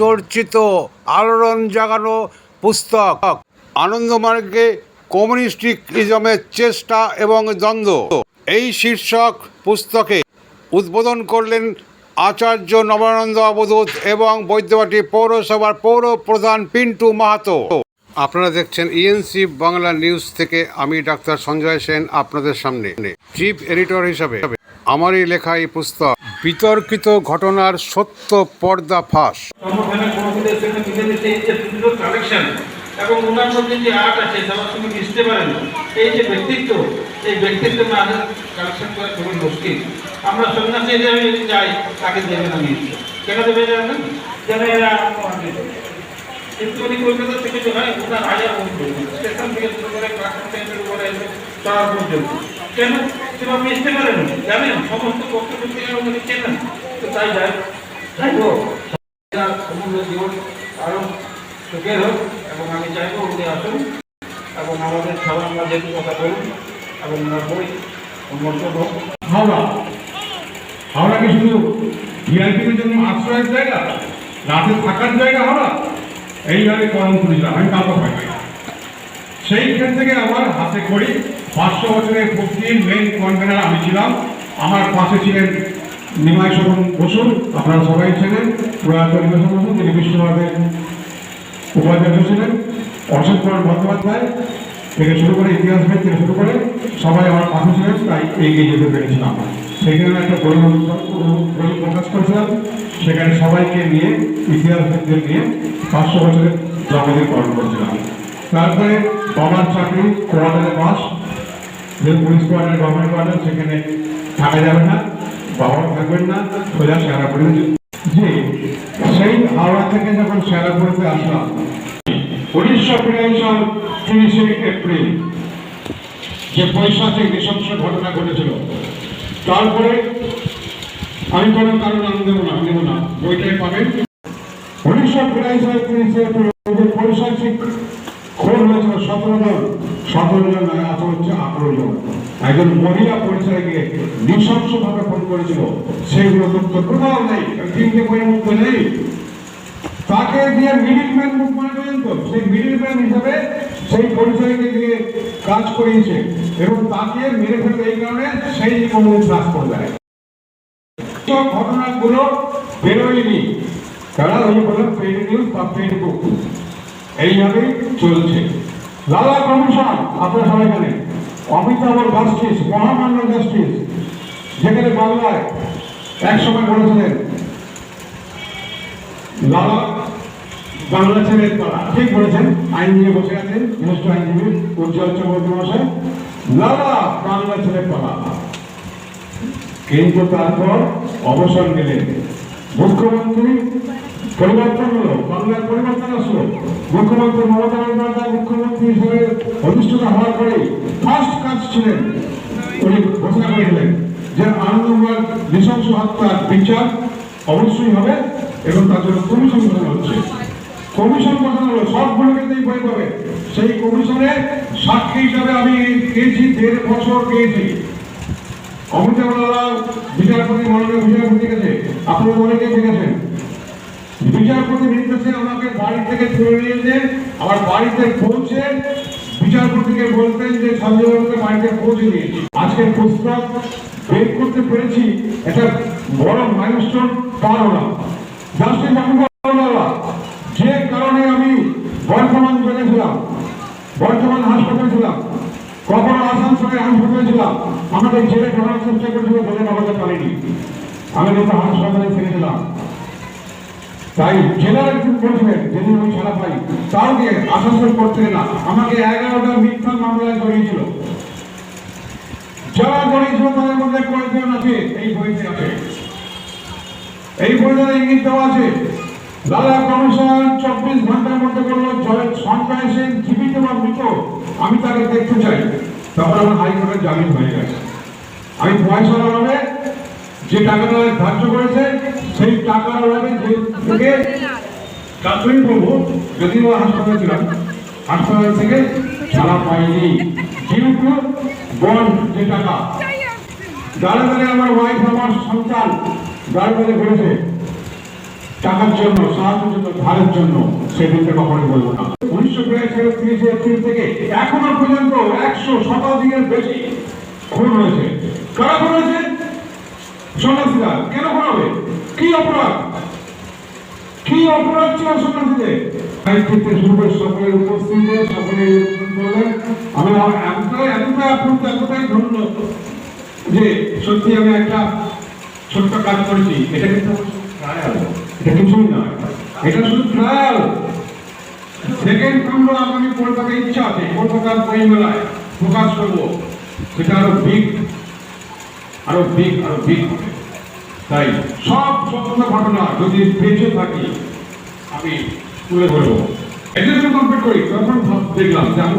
চর্চিত আলোড়ন জাগানো পুস্তক। আনন্দমার্গে কমিউনিস্টিক ইজমের চেষ্টা এবং দ্বন্দ্ব। এই শীর্ষক পুস্তকে উদ্বোধন করলেন আচার্য নবানন্দ অবধূত এবং বৈদ্যবাটি পৌরসভার পৌর প্রধান পিন্টু মাহাতো। আপনারা দেখছেন ইএনসি বাংলা নিউজ থেকে আমি ডাক্তার সঞ্জয় সেন আপনাদের সামনে। চিফ এডিটর হিসাবে। আমারই লেখা, এই পুস্তক, বিতর্কিত ঘটনার সত্য পর্দা ফাঁস। এই এবং ওনার যে আর্ট আছে সঙ্গে মিশতে পারেন, এই যে ব্যক্তিত্ব, এই আমরা সন্ন্যাসী যাই, তাকে দেবে না? কেন দেবে যেন এরা আত্মহানি করে। উনি কলকাতা থেকে যে হয় ওনার হাজার বন্ধু স্টেশন থেকে শুরু করে প্ল্যাটফর্ম থেকে শুরু করে তার পর্যন্ত কেন? সেবা মিশতে পারেন, জানেন? সমস্ত উনি চেনেন তো তাই যাই হোক। এরা সমগ্র জীবন আরও সুখের হোক, এবং আমি চাইব উনি আসুন, এবং আমাদের মাঝে কথা বলুন এবং বই উন্মোচন হোক। হাওড়া। হাওড়া কি শুধু ভিআইপিদের জন্য আশ্রয়ের জায়গা? রাতে থাকার জায়গা হাওড়া? এইভাবে কলম তুলেছিলাম আমি কাউকে ভয় পাই। সেইখান থেকে আমার হাতে করি, পাঁচশো বছরের পূর্তির মেন কনভেনার আমি ছিলাম। আমার পাশে ছিলেন নিমাই শরণ বসুন আপনারা সবাই ছিলেন প্রয়াত নিমাই বসুন তিনি বিশ্বভাবে উপাচার্য ছিলেন। অশোক কুমার বন্দ্যোপাধ্যায় থেকে শুরু করে ইতিহাস থেকে শুরু করে সবাই আমার পাশে ছিলেন, তাই এগিয়ে যেতে পেরেছিলাম সেখানে একটা বই প্রকাশ করেছিলাম। সেখানে সবাইকে নিয়ে, ইতিহাসবিদদের নিয়ে পাঁচশো বছরের জন্মদিন পালন করেছিলাম। তারপরে বাবার চাকরি, কোয়ার্টারে পাস যে পুলিশ কোয়ার্টার গভর্নমেন্ট কোয়ার্টার, সেখানে থাকা যাবে না, বাবাও থাকবেন না, সোজা শেয়ারাপুরে যে সেই হাওড়া থেকে যখন শেয়ারাপুরিতে আসলাম উনিশশো বিরাশি সাল তিরিশে এপ্রিল যে পৈশাচিক নৃশংস ঘটনা ঘটেছিল, তারপরে আমি কোনো কারণ আমি দেবো না দেবো না, বইটাই পাবেন। উনিশশো বিরাশি সাল তিরিশে এপ্রিল যে পৈশাচিক খুন হয়েছিল সতেরো জন সতেরো জন নয় আসা হচ্ছে আঠারো জন। একজন মহিলা পরিচয় গিয়ে নৃশংসভাবে খুন করেছিল সেইগুলো তথ্য কোথাও নেই তিনটে বইয়ের মধ্যে নেই। তাকে দিয়ে মিডিল ম্যান মুখ মনে সেই মিডিল ম্যান হিসাবে সেই পরিচয়কে দিয়ে কাজ করিয়েছে। এবং তাকে মেরে ফেলবে এই কারণে সেই জীবনে ত্রাস করে দেয় ঘটনাগুলো বেরোয়নি। তারা ওই বলে পেড নিউজ বা পেড বুক এইভাবেই চলছে। লালা কমিশন আপনারা সবাই জানেন। অমিতাভ জাস্টিস মহামান্য জাস্টিস যেখানে বাংলায় এক সময় বলেছিলেন, লালা বাংলা ছেড়ে তারা ঠিক বলেছেন, আইনজীবী বসে আছেন জ্যেষ্ঠ আইনজীবী উজ্জ্বল চক্রবর্তী মশাই লালা, বাংলা ছেড়ে পালা। কিন্তু তারপর অবসর নিলেন। মুখ্যমন্ত্রী পরিবর্তন হলো, বাংলার পরিবর্তন আসলো। মুখ্যমন্ত্রী মমতা বন্দ্যোপাধ্যায় মুখ্যমন্ত্রী হিসেবে অধিষ্ঠিত হওয়ার পরে ফার্স্ট কাজ ছিলেন, উনি ঘোষণা করেছিলেন যে আনন্দমার নৃশংস হত্যার বিচার অবশ্যই হবে এবং তার জন্য কমিশন হচ্ছে। কমিশন গঠন হলো, সবগুলোকে দিয়ে বই পাবে। সেই কমিশনের সাক্ষী হিসাবে আমি পেয়েছি দেড় বছর পেয়েছি অমিতাভ লালা, বিচারপতি কাছে অনেকে দেখেছেন। বিচারপতি নির্দেশে আমাকে বাড়ি থেকে তুলে নিয়ে যে আমার বাড়িতে পৌঁছে বিচারপতিকে বলতেন যে সঞ্জয়কে বাড়িতে পৌঁছে দিয়েছি আজকের পুস্তক বের করতে পেরেছি এটা বড় মাইলস্টোন পার হলাম আমি যে কারণে আমি জেনেছিলাম বর্তমান হাসপাতালে ছিলাম কখনো আসানসোলে হাসপাতালে ছিলাম আমাকে জেলে ঢোকার চেষ্টা করেছিল, জেলে ঢোকাতে পারিনি। আমি কিন্তু হাসপাতালে থেকেছিলাম তাই জেলার বলছিলেন যেদিন আমি ছাড়া পাই, তাও গিয়ে আসানসোল করতে না। আমাকে এগারোটা মিথ্যা মামলায় জড়িয়েছিল। যারা জড়িয়েছিল, তাদের মধ্যে কয়েকজন আছে, এই বইতে আছে। এই বইতে ইঙ্গিত আছে লালা কমিশন চব্বিশ ঘণ্টার মধ্যে বলল, জয় সঞ্জয় সেন জীবিত বা আমি তাকে দেখতে চাই। তারপর আমার হাইকোর্টের জামিন হয়ে গেছে। আমি পয়সার অভাবে যে টাকাটা ধার্য করেছে, সেই টাকার অভাবে যে থেকে চাকরি করব যদিও হাসপাতালে ছিলাম, হাসপাতাল থেকে ছাড়া পাইনি। ডিউ টু যে টাকা, যারা মানে আমার ওয়াইফ আমার সন্তান, যারা মানে ঘুরেছে টাকার জন্য, সাহায্যের জন্য, ধারের জন্য সেই দিনটা কখনোই বলব না। উনিশশো বিরাশি, তিরিশে এপ্রিল থেকে এখনও পর্যন্ত একশো শতাধিকের বেশি খুন হয়েছে। কারা খুন হয়েছে? সন্ন্যাসীরা। কেন খুন হবে? কি অপরাধ? কি অপরাধ ছিল সন্ন্যাসীদের? আমি আমার একটা ছোট্ট কাজ করেছি। এটা কিন্তু ট্রায়াল এটা কিছুই শুধু সেকেন্ড খণ্ড আগামী ইচ্ছা আছে, কলকাতার বইমেলায় প্রকাশ করব। সেটা আরও বিগ আরও বিগ আরও বিগ তাই সব সত্য ঘটনা যদি বেঁচে থাকি, আমি তুলে ধরবো। এজেন্সি কমপ্লিট করি, তখন দেখলাম যে আমি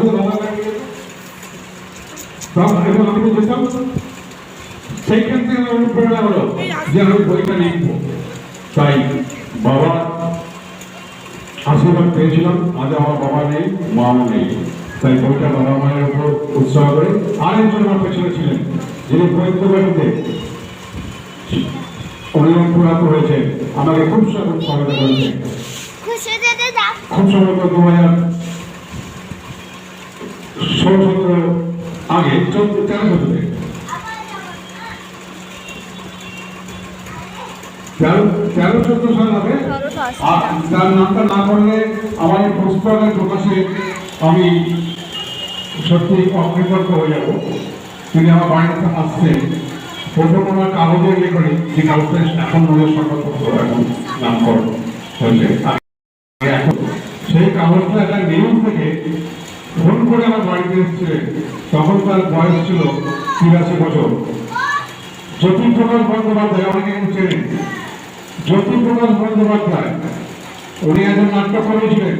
তখন এবং আমি যেতাম। সেইখান থেকে অনুপ্রেরণা হলো যে আমি বইটা লিখব। তাই বাবা, আশীর্বাদ পেয়েছিলাম। আজ আমার বাবা নেই মাও নেই। তাই বইটা বাবা মায়ের উপর উৎসাহ করে আরেকজন আমার পেছনে ছিলেন, যিনি বৈদ্য বাড়িতে অনেক পুরাত হয়েছে। আমাকে খুব স্বাগত স্বাগত করেছে খুব সম্ভবত দু হাজার ষোলো সতেরো আগে চোদ্দ, তেরো চোদ্দে তেরো তেরো চোদ্দ সাল হবে তার নামটা না করলে আমার এই প্রকাশে আমি সত্যি অকৃতজ্ঞ হয়ে যাব। তিনি আমার বাড়িতে আসছেন। প্রথম আমার কাগজে ইয়ে করি যে কাগজটা এখন নজর সংবাদপত্র নামকরণ সেই কাগজটা একটা নিউজ থেকে ফোন করে আমার বাড়িতে এসেছিলেন তখন তার বয়স ছিল তিরাশি বছর। জ্যোতিপ্রকাশ বন্দ্যোপাধ্যায় অনেকে চেনেন। জ্যোতিপ্রকাশ বন্দ্যোপাধ্যায়। উনি একজন নাট্যকর্মী ছিলেন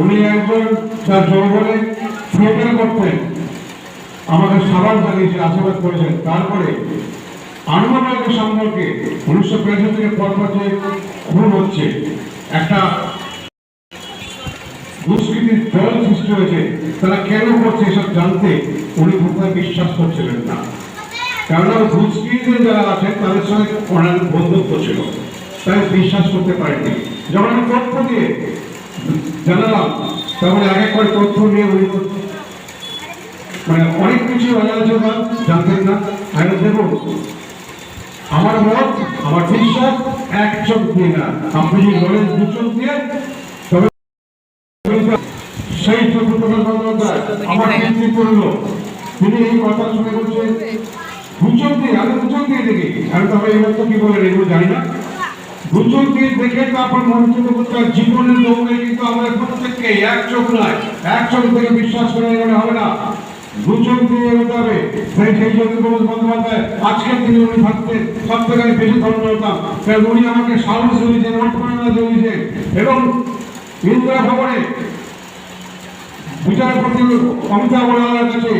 উনি একজন তার যৌবনে থিয়েটার করতেন। আমাকে সাবাস জানিয়েছেন আশীর্বাদ করেছেন। তারপরে আনুমানিক সম্পর্কে উনিশশো পঁয়ষট্টি থেকে পরপর যে খুন হচ্ছে, একটা দুষ্কৃতির জল সৃষ্টি হয়েছে, তারা কেন করছে এসব জানতে উনি কোথায় বিশ্বাস করছিলেন না। কেননা দুষ্কৃতিতে যারা আছেন তাদের সঙ্গে ওনার বন্ধুত্ব ছিল। তাই বিশ্বাস করতে পারেননি যখন আমি তথ্য দিয়ে জানালাম তখন এক এক করে তথ্য নিয়ে উনি মানে অনেক কিছু অজানা না, জানতেন না। আমি দেখুন আমার মত আমার বিশ্বাস এক চোখ দিয়ে না। আপনি যদি বলেন দু চোখ দিয়ে তবে সেই চতুর্থ আমার কীর্তি করল তিনি এই কথা শুনে বলছেন দুচোখ দিয়ে আমি দুচোখ দিয়ে দেখি। আমি তবে এই মতো কি বলেন এগুলো জানি না। দুচোখ দিয়ে দেখে তারপর করতে হয় জীবনের দৌড়ে, কিন্তু আমরা প্রত্যেককে এক চোখ নয়, এক চোখ থেকে বিশ্বাস করে এগোলে হবে না। দুচোখ দিয়ে এগোতে হবে সেই সেই জ্যোতিপ্রসাদ বন্দ্যোপাধ্যায়, আজকের দিনে উনি থাকতেন সব থেকে আমি বেশি ধন্য হতাম। কারণ উনি আমাকে সাহস জুগিয়েছেন অনুপ্রেরণা জুগিয়েছেন এবং ইন্দিরা ভবনে বিচারপতি অমিতাভ বড়ালার কাছে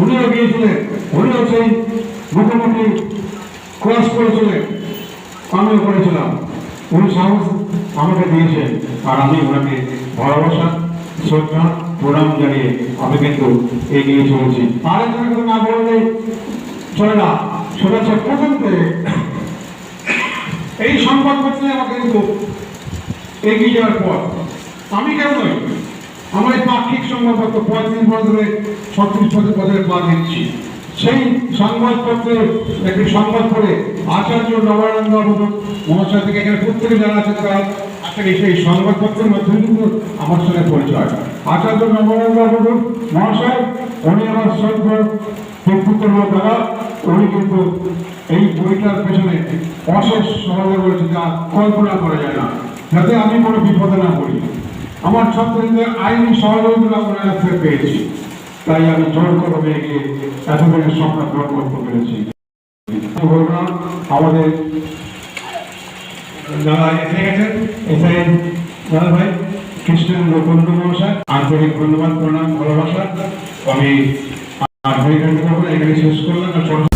উনিও গিয়েছিলেন। উনিও সেই মুখোমুখি ক্রস করেছিলেন আমিও করেছিলাম। উনি সাহস আমাকে দিয়েছেন আর আমি ওনাকে ভালোবাসা, শ্রদ্ধা, প্রণাম জানিয়ে আমি কিন্তু এগিয়ে চলেছি। আরেকজন কথা না বললে চলে না। সেটা হচ্ছে প্রথম এই সংবাদপত্রে আমাকে কিন্তু এগিয়ে যাওয়ার পর আমি কেন নই? আমার এই পাক্ষিক সংবাদপত্র পঁয়ত্রিশ বছরে ছত্রিশ বছর বছরের পা দিচ্ছি। সেই সংবাদপত্রে, একটি সংবাদ পড়ে আচার্য নবানন্দ মহাশয় থেকে এখানে প্রত্যেকে যারা তারা এই সেই সংবাদপত্রের মাধ্যমে কিন্তু আমার সঙ্গে পরিচয়। আচার্য নবানন্দ মহাশয়, উনি আমার শ্রদ্ধ ব্যক্তিত্বের দ্বারা উনি কিন্তু এই বইটার পেছনে অশেষ সহযোগিতা করেছে যা কল্পনা করা যায় না, যাতে আমি কোনো বিপদে না পড়ি। আমার ছাত্রদের আইনি সহযোগিতা কাছ পেয়েছি। তাই আমি জোর করে এগিয়ে এতদিনের স্বপ্ন পূরণ করতে পেরেছি। আমাদের যারা এসে গেছেন এসে দাদা ভাই মহাশয়, আন্তরিক ধন্যবাদ, প্রণাম, ভালোবাসা। আমি আর এখানে শেষ করলাম।